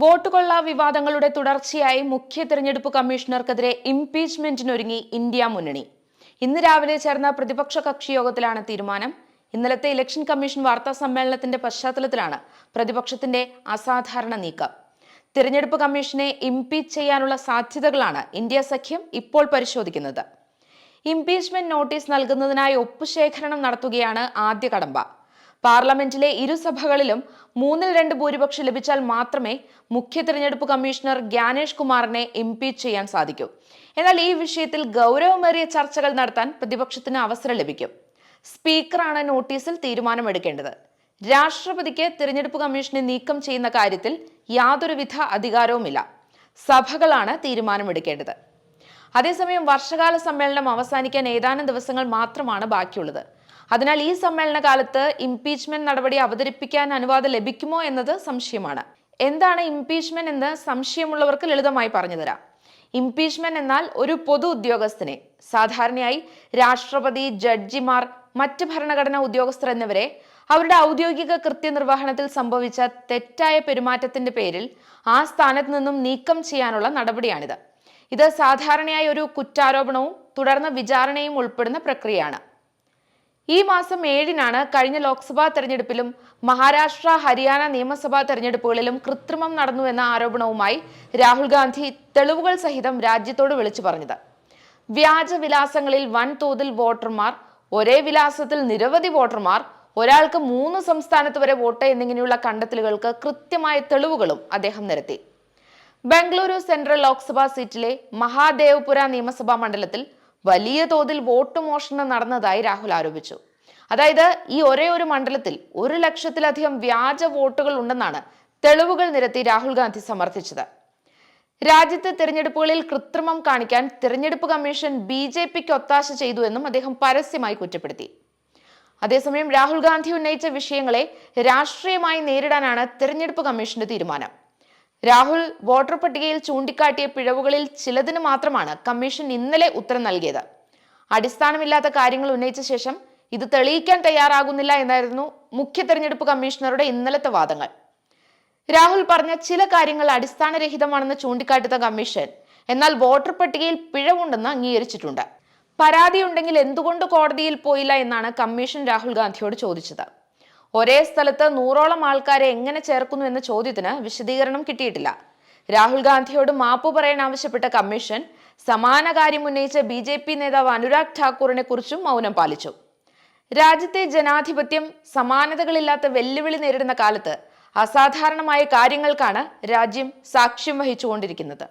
Vote കൊള്ള വിവാദങ്ങളുടെ തുടർച്ചയായി മുഖ്യ തെരഞ്ഞെടുപ്പ് കമ്മീഷണർക്കെതിരെ ഇംപീച്ച്മെന്റിനൊരുങ്ങി ഇന്ത്യ മുന്നണി. ഇന്ന് രാവിലെ ചേർന്ന പ്രതിപക്ഷ കക്ഷി യോഗത്തിലാണ് തീരുമാനം. ഇന്നലത്തെ ഇലക്ഷൻ കമ്മീഷൻ വാർത്താ സമ്മേളനത്തിന്റെ പശ്ചാത്തലത്തിലാണ് പ്രതിപക്ഷത്തിന്റെ അസാധാരണ നീക്കം. തിരഞ്ഞെടുപ്പ് കമ്മീഷനെ ഇംപീച്ച് ചെയ്യാനുള്ള സാധ്യതകളാണ് ഇന്ത്യ സഖ്യം ഇപ്പോൾ പരിശോധിക്കുന്നത്. ഇംപീച്ച്മെന്റ് നോട്ടീസ് നൽകുന്നതിനായി ഒപ്പുശേഖരണം നടത്തുകയാണ് ആദ്യ കടമ്പ. പാർലമെന്റിലെ ഇരുസഭകളിലും മൂന്നിൽ രണ്ട് ഭൂരിപക്ഷം ലഭിച്ചാൽ മാത്രമേ മുഖ്യ തിരഞ്ഞെടുപ്പ് കമ്മീഷണർ ഗ്യാനേഷ് കുമാറിനെ ഇംപീച്ച് ചെയ്യാൻ സാധിക്കൂ. എന്നാൽ ഈ വിഷയത്തിൽ ഗൗരവമേറിയ ചർച്ചകൾ നടത്താൻ പ്രതിപക്ഷത്തിന് അവസരം ലഭിക്കും. സ്പീക്കറാണ് നോട്ടീസിൽ തീരുമാനമെടുക്കേണ്ടത്. രാഷ്ട്രപതിക്ക് തിരഞ്ഞെടുപ്പ് കമ്മീഷനെ നീക്കം ചെയ്യുന്ന കാര്യത്തിൽ യാതൊരുവിധ അധികാരവുമില്ല. സഭകളാണ് തീരുമാനമെടുക്കേണ്ടത്. അതേസമയം വർഷകാല സമ്മേളനം അവസാനിക്കാൻ ഏതാനും ദിവസങ്ങൾ മാത്രമാണ് ബാക്കിയുള്ളത്. അതിനാൽ ഈ സമ്മേളന കാലത്ത് ഇംപീച്ച്മെന്റ് നടപടി അവതരിപ്പിക്കാൻ അനുവാദം ലഭിക്കുമോ എന്നത് സംശയമാണ്. എന്താണ് ഇംപീച്ച്മെന്റ് എന്ന് സംശയമുള്ളവർക്ക് ലളിതമായി പറഞ്ഞു തരാം. ഇംപീച്ച്മെന്റ് എന്നാൽ ഒരു പൊതു ഉദ്യോഗസ്ഥനെ സാധാരണയായി രാഷ്ട്രപതി ജഡ്ജിമാർ മറ്റ് ഭരണഘടനാ ഉദ്യോഗസ്ഥർ എന്നിവരെ അവരുടെ ഔദ്യോഗിക കൃത്യനിർവഹണത്തിൽ സംഭവിച്ച തെറ്റായ പെരുമാറ്റത്തിന്റെ പേരിൽ ആ സ്ഥാനത്ത് നിന്നും നീക്കം ചെയ്യാനുള്ള നടപടിയാണിത്. ഇത് സാധാരണയായി ഒരു കുറ്റാരോപണവും തുടർന്ന് വിചാരണയും ഉൾപ്പെടുന്ന പ്രക്രിയയാണ്. ഈ മാസം ഏഴിനാണ് കഴിഞ്ഞ ലോക്സഭാ തെരഞ്ഞെടുപ്പിലും മഹാരാഷ്ട്ര ഹരിയാന നിയമസഭാ തെരഞ്ഞെടുപ്പുകളിലും കൃത്രിമം നടന്നുവെന്ന ആരോപണവുമായി രാഹുൽ ഗാന്ധി തെളിവുകൾ സഹിതം രാജ്യത്തോട് വിളിച്ചു പറഞ്ഞത്. വ്യാജ വിലാസങ്ങളിൽ വൻതോതിൽ വോട്ടർമാർ ഒരേ വിലാസത്തിൽ നിരവധി വോട്ടർമാർ ഒരാൾക്ക് മൂന്ന് സംസ്ഥാനത്ത് വരെ വോട്ട് എന്നിങ്ങനെയുള്ള കണ്ടെത്തലുകൾക്ക് കൃത്യമായ തെളിവുകളും അദ്ദേഹം നിരത്തി. ബംഗളൂരു സെൻട്രൽ ലോക്സഭാ സീറ്റിലെ മഹാദേവപുര നിയമസഭാ മണ്ഡലത്തിൽ വലിയ തോതിൽ വോട്ട് മോഷണം നടന്നതായി രാഹുൽ ആരോപിച്ചു. അതായത് ഈ ഒരേ ഒരു മണ്ഡലത്തിൽ ഒരു ലക്ഷത്തിലധികം വ്യാജ വോട്ടുകൾ ഉണ്ടെന്നാണ് തെളിവുകൾ നിരത്തി രാഹുൽ ഗാന്ധി സമർത്ഥിച്ചത്. രാജ്യത്തെ തിരഞ്ഞെടുപ്പുകളിൽ കൃത്രിമം കാണിക്കാൻ തിരഞ്ഞെടുപ്പ് കമ്മീഷൻ ബി ജെ പിക്ക് ഒത്താശ ചെയ്തു എന്നും അദ്ദേഹം പരസ്യമായി കുറ്റപ്പെടുത്തി. അതേസമയം രാഹുൽ ഗാന്ധി ഉന്നയിച്ച വിഷയങ്ങളെ രാഷ്ട്രീയമായി നേരിടാനാണ് തിരഞ്ഞെടുപ്പ് കമ്മീഷന്റെ തീരുമാനം. രാഹുൽ വോട്ടർ പട്ടികയിൽ ചൂണ്ടിക്കാട്ടിയ പിഴവുകളിൽ ചിലതിന് മാത്രമാണ് കമ്മീഷൻ ഇന്നലെ ഉത്തരം നൽകിയത്. അടിസ്ഥാനമില്ലാത്ത കാര്യങ്ങൾ ഉന്നയിച്ച ശേഷം ഇത് തെളിയിക്കാൻ തയ്യാറാകുന്നില്ല എന്നായിരുന്നു മുഖ്യ തെരഞ്ഞെടുപ്പ് കമ്മീഷണറുടെ ഇന്നലത്തെ വാദങ്ങൾ. രാഹുൽ പറഞ്ഞ ചില കാര്യങ്ങൾ അടിസ്ഥാനരഹിതമാണെന്ന് ചൂണ്ടിക്കാട്ടുന്ന കമ്മീഷൻ എന്നാൽ വോട്ടർ പട്ടികയിൽ പിഴവുണ്ടെന്ന് അംഗീകരിച്ചിട്ടുണ്ട്. പരാതിയുണ്ടെങ്കിൽ എന്തുകൊണ്ട് കോടതിയിൽ പോയില്ല എന്നാണ് കമ്മീഷൻ രാഹുൽ ഗാന്ധിയോട് ചോദിച്ചത്. ഒരേ സ്ഥലത്ത് നൂറോളം ആൾക്കാരെ എങ്ങനെ ചേർക്കുന്നു എന്ന ചോദ്യത്തിന് വിശദീകരണം കിട്ടിയിട്ടില്ല. രാഹുൽ ഗാന്ധിയോട് മാപ്പ് പറയാൻ ആവശ്യപ്പെട്ട കമ്മീഷൻ സമാന കാര്യം ഉന്നയിച്ച ബി ജെ പി നേതാവ് അനുരാഗ് ഠാക്കൂറിനെ കുറിച്ചും മൗനം പാലിച്ചു. രാജ്യത്തെ ജനാധിപത്യം സമാനതകളില്ലാത്ത വെല്ലുവിളി നേരിടുന്ന കാലത്ത് അസാധാരണമായ കാര്യങ്ങൾക്കാണ് രാജ്യം സാക്ഷ്യം വഹിച്ചുകൊണ്ടിരിക്കുന്നത്.